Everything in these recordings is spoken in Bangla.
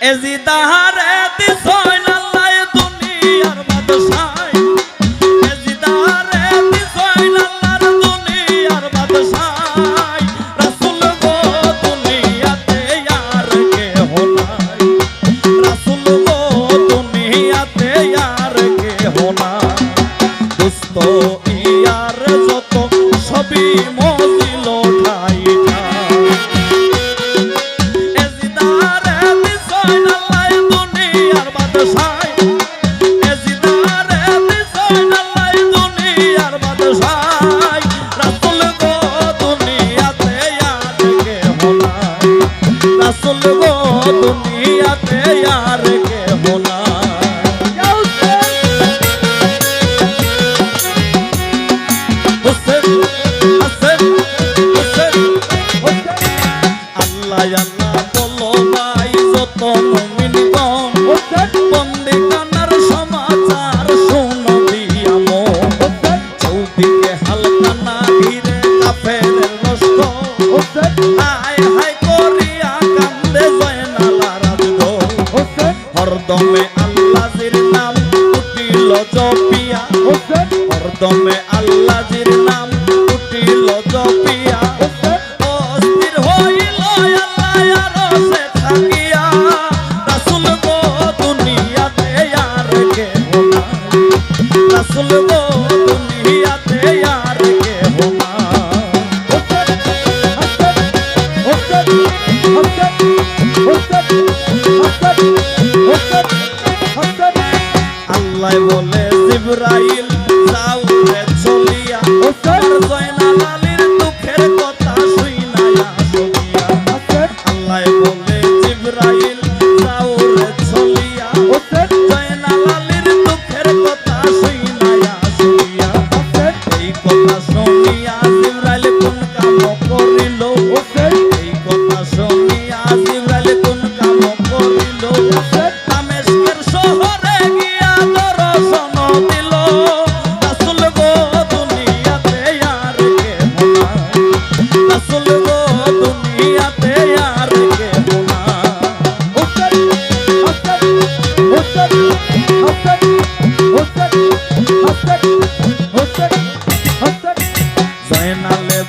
এজি তাহারে দিছ দুনিয়াতে আর কেহ না আল্লাহ আল্লাহ বলো নাই। যত মিল বন্দী কানার সমাচার শোনো দিয়াম চৌদিকে হালকা না ধীরে কাফের রস্ত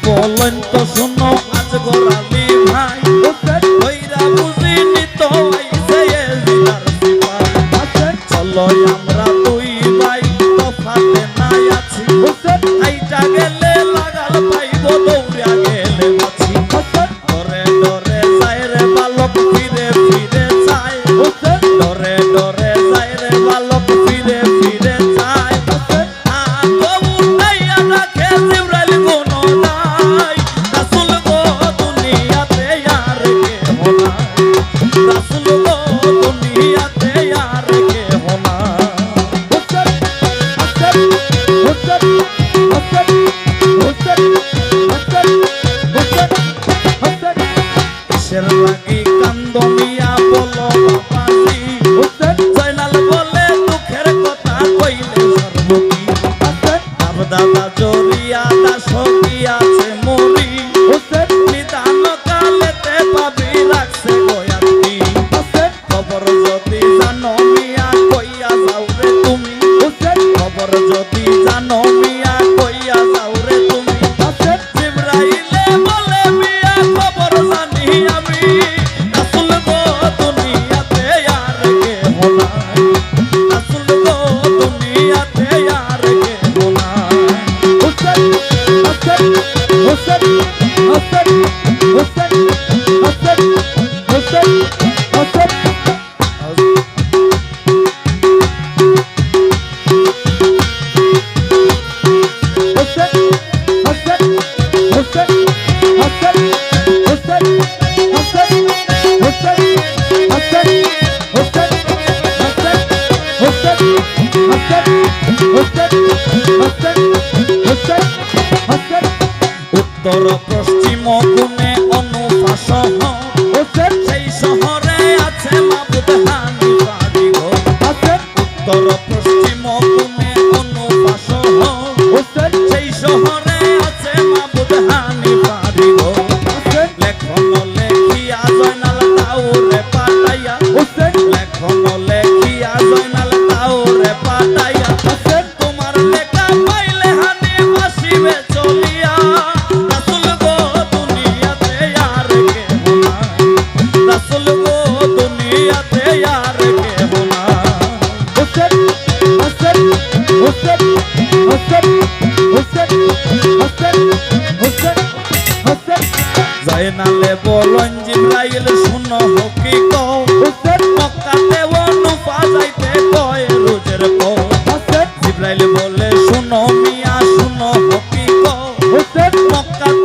বলেন তো শুনো আজ গোলামি ভাই। হইরা বুঝিনি তো যদি জানো মিয়া, কইয়া যাও রে তুমি। হাসের জিব্রাইলে বলে, মিয়া, খবর জানি আমি। রাসুল গো, দুনিয়াতে আর কে বলাই রাসুল গো, দুনিয়াতে আর কে বলাই হোসেন হোসেন হোসেন হোসেন হোসেন। উত্তর পশ্চিম কোন যায় না লেব রঞ্জিত রাইল শূন্য হকি কাতে অনুপা যাইতে কয় রোজের জিব্রাইল বলে শুনো মিয়া শুনো হকি কাতে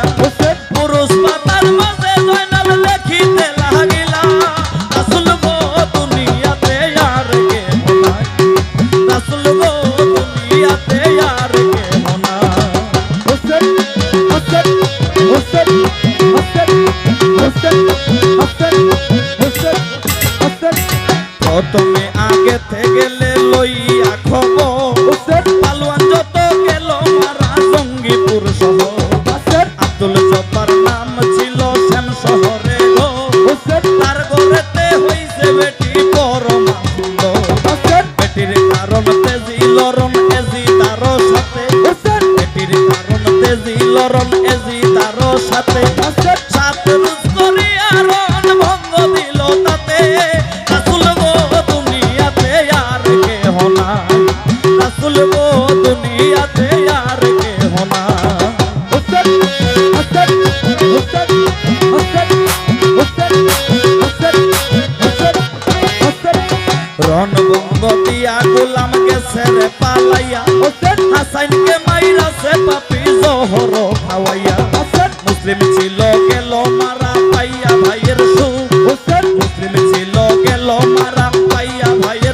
আগে গেলে লইয়া খবর। পালোয়ান যত গেল মারা জঙ্গিপুর শহর। আব্দুল জব্বার নাম ছিল শ্যাম শহরে তার গড়েতে হইছে বেটি পরম বেটির কারণ তেজি লরণ এজি তার সাথে। বেটির কারণ তেজি লরণ এজি তার সাথে। সাত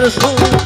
school.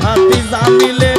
ভাতিজা মিলে